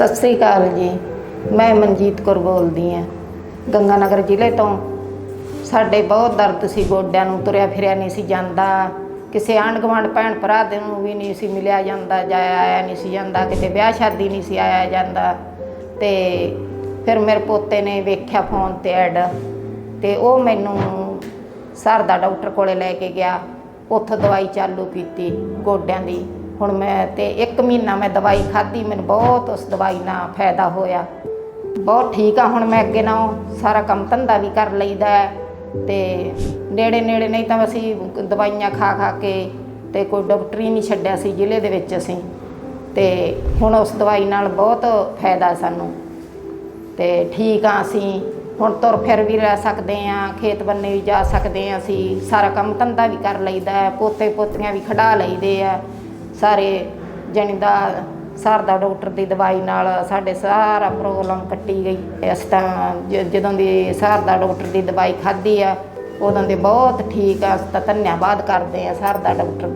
ਸਤਿ ਸ੍ਰੀ ਅਕਾਲ ਜੀ। ਮੈਂ ਮਨਜੀਤ ਕੌਰ ਬੋਲਦੀ ਆ ਗੰਗਾਨਗਰ ਜ਼ਿਲ੍ਹੇ ਤੋਂ। ਸਾਡੇ ਬਹੁਤ ਦਰਦ ਸੀ, ਗੋਡਿਆਂ ਨੂੰ ਤੁਰਿਆ ਫਿਰਿਆ ਨਹੀਂ ਸੀ ਜਾਂਦਾ। ਕਿਸੇ ਆਂਢ ਗੁਆਂਢ ਭੈਣ ਭਰਾ ਦੇ ਨੂੰ ਵੀ ਨਹੀਂ ਸੀ ਮਿਲਿਆ ਜਾਂਦਾ ਜਾਇਆ ਆਇਆ ਨਹੀਂ ਸੀ ਜਾਂਦਾ, ਕਿਤੇ ਵਿਆਹ ਸ਼ਾਦੀ ਨਹੀਂ ਸੀ ਆਇਆ ਜਾਂਦਾ। ਤੇ ਫਿਰ ਮੇਰੇ ਪੋਤੇ ਨੇ ਵੇਖਿਆ ਫੋਨ ਤੇ ਐਡ। ਤੇ ਉਹ ਮੈਨੂੰ ਸਰ ਦਾ ਡਾਕਟਰ ਕੋਲੇ ਲੈ ਕੇ ਗਿਆ। ਉੱਥੋਂ ਦਵਾਈ ਚਾਲੂ ਕੀਤੀ ਗੋਡਿਆਂ ਦੀ। ਹੁਣ ਮੈਂ ਤੇ 1 ਮਹੀਨਾ ਮੈਂ ਦਵਾਈ ਖਾਧੀ, ਮੈਨੂੰ ਬਹੁਤ ਉਸ ਦਵਾਈ ਨਾਲ ਫਾਇਦਾ ਹੋਇਆ। ਬਹੁਤ ਠੀਕ ਆ, ਹੁਣ ਮੈਂ ਅੱਗੇ ਨਾਲ ਸਾਰਾ ਕੰਮ ਧੰਦਾ ਵੀ ਕਰ ਲਈਦਾ ਹੈ ਤੇ ਨੇੜੇ ਨੇੜੇ ਨਹੀਂ ਤਾਂ ਅਸੀਂ ਦਵਾਈਆਂ ਖਾ ਖਾ ਕੇ ਤੇ ਕੋਈ ਡਾਕਟਰ ਹੀ ਨਹੀਂ ਛੱਡਿਆ ਸੀ ਜ਼ਿਲ੍ਹੇ ਦੇ ਵਿੱਚ ਅਸੀਂ। ਤੇ ਹੁਣ ਉਸ ਦਵਾਈ ਨਾਲ ਬਹੁਤ ਫਾਇਦਾ ਸਾਨੂੰ। ਤੇ ਠੀਕ ਆ ਅਸੀਂ, ਹੁਣ ਤੁਰ ਫਿਰ ਵੀ ਰਹਿ ਸਕਦੇ ਆ, ਖੇਤ ਬੰਨੇ ਵੀ ਜਾ ਸਕਦੇ ਆ ਅਸੀਂ, ਸਾਰਾ ਕੰਮ ਧੰਦਾ ਵੀ ਕਰ ਲਈਦਾ ਪੋਤੇ ਪੋਤੀਆਂ ਵੀ ਖੜਾ ਲਈਦੇ ਆ। ਸਾਰੇ ਜਣੀ ਦਾ ਸਰ ਦਾ ਡਾਕਟਰ ਦੀ ਦਵਾਈ ਨਾਲ ਸਾਡੇ ਸਾਰਾ ਪ੍ਰੋਬਲਮ ਕੱਟੀ ਗਈ। ਤੇ ਅਸੀਂ ਤਾਂ ਜ- ਜਦੋਂ ਦੀ ਸਰ ਦਾ ਡਾਕਟਰ ਦੀ ਦਵਾਈ ਖਾਧੀ ਆ, ਉਦੋਂ ਦੇ ਬਹੁਤ ਠੀਕ ਆ, ਅਸੀਂ ਤਾਂ ਧੰਨਵਾਦ ਕਰਦੇ ਆ ਸਰ ਦਾ ਡਾਕਟਰ ਦਾ।